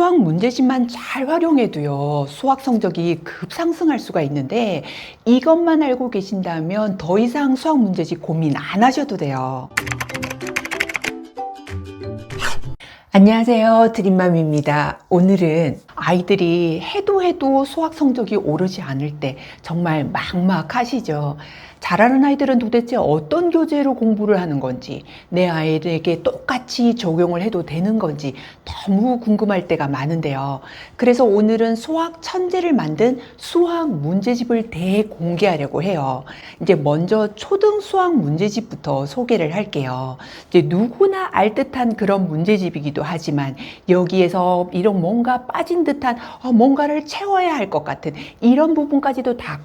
수학 문제집만 잘 활용해도요, 수학 성적이 급상승할 수가 있는데, 이것만 알고 계신다면 더 이상 수학 문제집 고민 안 하셔도 돼요. 안녕하세요. 드림맘입니다. 오늘은 아이들이 해도 해도 수학 성적이 오르지 않을 때 정말 막막하시죠. 잘하는 아이들은 도대체 어떤 교재로 공부를 하는 건지, 내 아이에게 똑같이 적용을 해도 되는 건지 너무 궁금할 때가 많은데요. 그래서 오늘은 수학 천재를 만든 수학 문제집을 대공개하려고 해요. 이제 먼저 초등 수학 문제집부터 소개를 할게요. 이제 누구나 알 듯한 그런 문제집이기도 하지만 여기에서 이런 뭔가 빠진 듯한 어, 뭔가를 채워야 할 것 같은 이런 부분까지도 다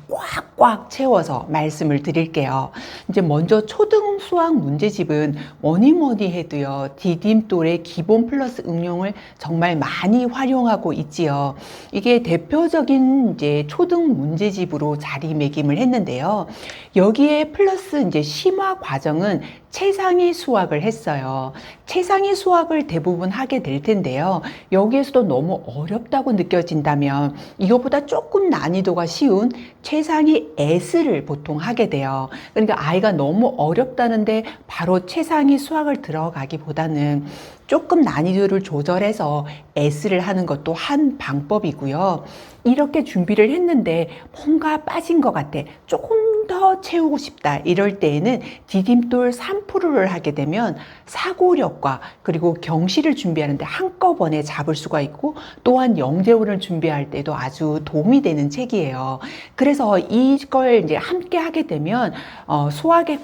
꽉꽉 채워서 말씀을 드릴게요. 이제 먼저 초등 수학 문제집은 뭐니 뭐니 해도요, 디딤돌의 기본 플러스 응용을 정말 많이 활용하고 있지요. 이게 대표적인 이제 초등 문제집으로 자리매김을 했는데요. 여기에 플러스 이제 심화 과정은 최상위 수학을 했어요. 최상위 수학을 대부분 하게 될 텐데요. 여기에서도 너무 어렵다고 느껴진다면 이거보다 조금 난이도가 쉬운 최상위 S를 보통 하게 돼요. 그러니까 아이가 너무 어렵다는데 바로 최상위 수학을 들어가기보다는 조금 난이도를 조절해서 S를 하는 것도 한 방법이고요. 이렇게 준비를 했는데 뭔가 빠진 것 같아. 조금 더 채우고 싶다. 이럴 때에는 디딤돌 3%를 하게 되면 사고력과 그리고 경시를 준비하는데 한꺼번에 잡을 수가 있고 또한 영재원을 준비할 때도 아주 도움이 되는 책이에요. 그래서 이걸 이제 함께 하게 되면 어, 수학에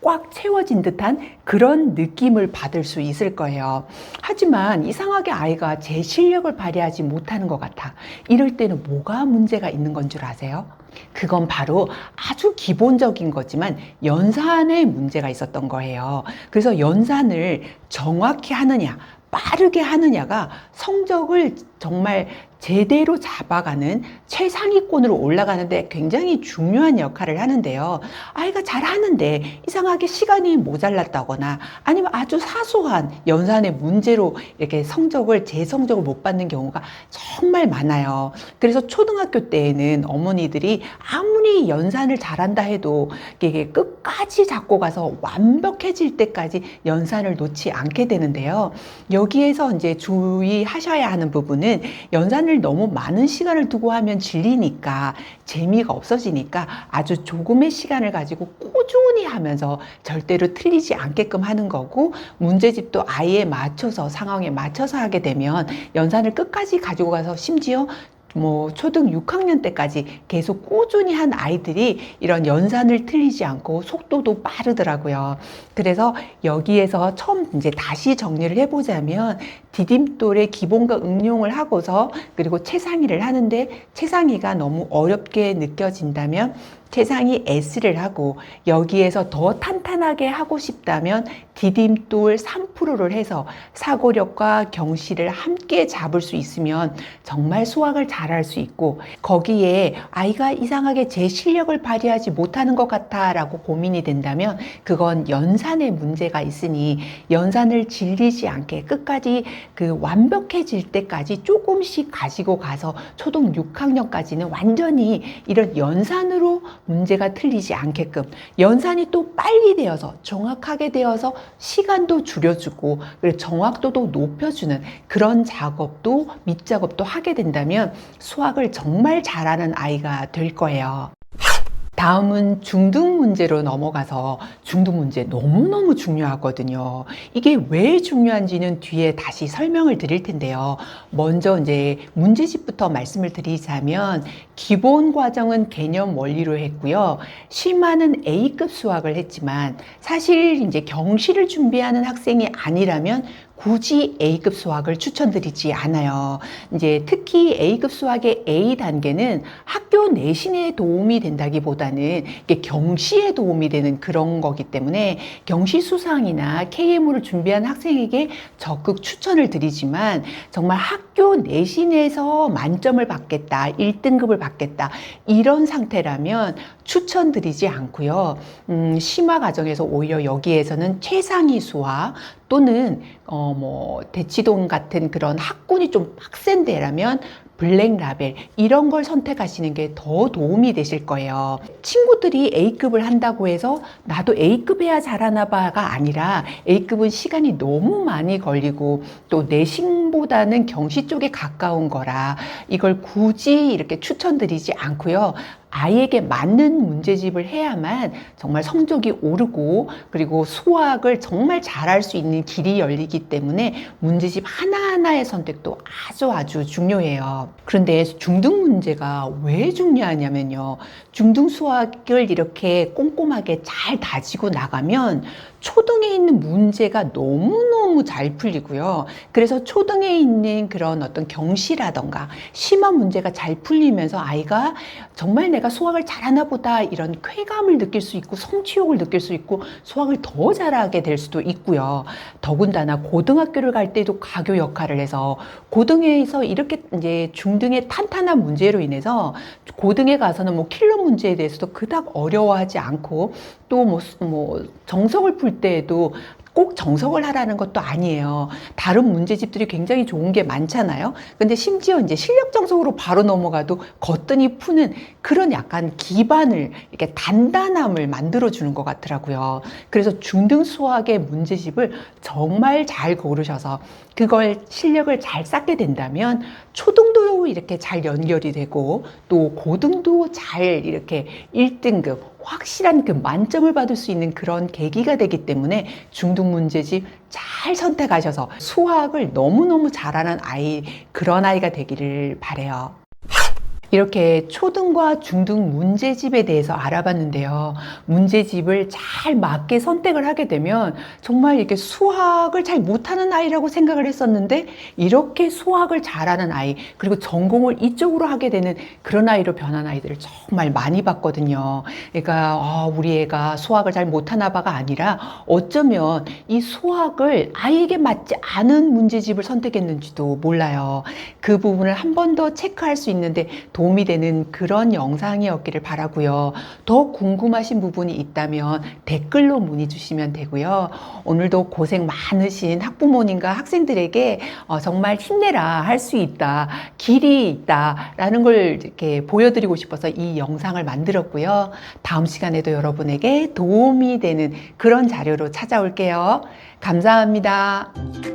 꽉꽉 채워진 듯한 그런 느낌을 받을 수 있을 거예요. 하지만 이상하게 아이가 제 실력을 발휘하지 못하는 것 같아. 이럴 때는 뭐가 문제가 있는 건 줄 아세요? 그건 바로 아주 기본 적인 거지만 연산에 문제가 있었던 거예요. 그래서 연산을 정확히 하느냐, 빠르게 하느냐가 성적을 정말 제대로 잡아가는 최상위권으로 올라가는데 굉장히 중요한 역할을 하는데요. 아이가 잘하는데 이상하게 시간이 모자랐다거나 아니면 아주 사소한 연산의 문제로 이렇게 성적을 제 성적을 못 받는 경우가 정말 많아요. 그래서 초등학교 때에는 어머니들이 아무리 연산을 잘한다 해도 이게 끝까지 잡고 가서 완벽해질 때까지 연산을 놓지 않게 되는데요. 여기에서 이제 주의하셔야 하는 부분은 연산을 너무 많은 시간을 두고 하면 질리니까 재미가 없어지니까 아주 조금의 시간을 가지고 꾸준히 하면서 절대로 틀리지 않게끔 하는 거고 문제집도 아이에 맞춰서 상황에 맞춰서 하게 되면 연산을 끝까지 가지고 가서 심지어 뭐 초등 6학년 때까지 계속 꾸준히 한 아이들이 이런 연산을 틀리지 않고 속도도 빠르더라고요. 그래서 여기에서 처음 이제 다시 정리를 해보자면 디딤돌의 기본과 응용을 하고서 그리고 최상위를 하는데 최상위가 너무 어렵게 느껴진다면 최상위 S를 하고 여기에서 더 탄탄하게 하고 싶다면 디딤돌 3%를 해서 사고력과 경시를 함께 잡을 수 있으면 정말 수학을 잘할 수 있고 거기에 아이가 이상하게 제 실력을 발휘하지 못하는 것 같아 라고 고민이 된다면 그건 연산에 문제가 있으니 연산을 질리지 않게 끝까지 그 완벽해질 때까지 조금씩 가지고 가서 초등 6학년까지는 완전히 이런 연산으로 문제가 틀리지 않게끔 연산이 또 빨리 되어서 정확하게 되어서 시간도 줄여주고 그리고 정확도도 높여주는 그런 작업도 밑작업도 하게 된다면 수학을 정말 잘하는 아이가 될 거예요. 다음은 중등 문제로 넘어가서 중등 문제 너무너무 중요하거든요. 이게 왜 중요한지는 뒤에 다시 설명을 드릴 텐데요. 먼저 이제 문제집부터 말씀을 드리자면 기본 과정은 개념 원리로 했고요. 심화는 A급 수학을 했지만 사실 이제 경시를 준비하는 학생이 아니라면 굳이 A급 수학을 추천드리지 않아요. 이제 특히 A급 수학의 A 단계는 학교 내신에 도움이 된다기보다는 이게 경시에 도움이 되는 그런 거기 때문에 경시 수상이나 KMU를 준비한 학생에게 적극 추천을 드리지만 정말 학교 내신에서 만점을 받겠다, 1등급을 받겠다 이런 상태라면 추천드리지 않고요. 음, 심화 과정에서 오히려 여기에서는 최상위 수학 또는 어, 어, 뭐, 대치동 같은 그런 학군이 좀 빡센 데라면 블랙 라벨 이런 걸 선택하시는 게 더 도움이 되실 거예요. 친구들이 A급을 한다고 해서 나도 A급 해야 잘하나 봐가 아니라 A급은 시간이 너무 많이 걸리고 또 내신 보다는 경시 쪽에 가까운 거라 이걸 굳이 이렇게 추천드리지 않고요. 아이에게 맞는 문제집을 해야만 정말 성적이 오르고 그리고 수학을 정말 잘할 수 있는 길이 열리기 때문에 문제집 하나하나의 선택도 아주 아주 중요해요. 그런데 중등 문제가 왜 중요하냐면요. 중등 수학을 이렇게 꼼꼼하게 잘 다지고 나가면 초등에 있는 문제가 너무너무 잘 풀리고요. 그래서 초등에 있는 그런 어떤 경시라던가 심한 문제가 잘 풀리면서 아이가 정말 내가 수학을 잘하나 보다 이런 쾌감을 느낄 수 있고 성취욕을 느낄 수 있고 수학을 더 잘하게 될 수도 있고요. 더군다나 고등학교를 갈 때도 가교 역할을 해서 고등에서 이렇게 이제 중등의 탄탄한 문제로 인해서 고등에 가서는 뭐 킬러 문제에 대해서도 그닥 어려워하지 않고 또뭐 뭐 정석을 풀 때에도 꼭 정석을 하라는 것도 아니에요. 다른 문제집들이 굉장히 좋은 게 많잖아요. 근데 심지어 이제 실력 정석으로 바로 넘어가도 거뜬히 푸는 그런 약간 기반을 이렇게 단단함을 만들어 주는 것 같더라고요. 그래서 중등 수학의 문제집을 정말 잘 고르셔서 그걸 실력을 잘 쌓게 된다면 초등도 이렇게 잘 연결이 되고 또 고등도 잘 이렇게 1등급 확실한 그 만점을 받을 수 있는 그런 계기가 되기 때문에 중등 문제집 잘 선택하셔서 수학을 너무너무 잘하는 아이 그런 아이가 되기를 바래요. 이렇게 초등과 중등 문제집에 대해서 알아봤는데요. 문제집을 잘 맞게 선택을 하게 되면 정말 이렇게 수학을 잘 못하는 아이라고 생각을 했었는데 이렇게 수학을 잘하는 아이 그리고 전공을 이쪽으로 하게 되는 그런 아이로 변한 아이들을 정말 많이 봤거든요. 그러니까 아, 우리 애가 수학을 잘 못하나 봐가 아니라 어쩌면 이 수학을 아이에게 맞지 않은 문제집을 선택했는지도 몰라요. 그 부분을 한 번 더 체크할 수 있는데 도 움이 되는 그런 영상이었기를 바라고요. 더 궁금하신 부분이 있다면 댓글로 문의 주시면 되고요. 오늘도 고생 많으신 학부모님과 학생들에게 어, 정말 힘내라 할 수 있다 길이 있다라는 걸 이렇게 보여드리고 싶어서 이 영상을 만들었고요. 다음 시간에도 여러분에게 도움이 되는 그런 자료로 찾아올게요. 감사합니다.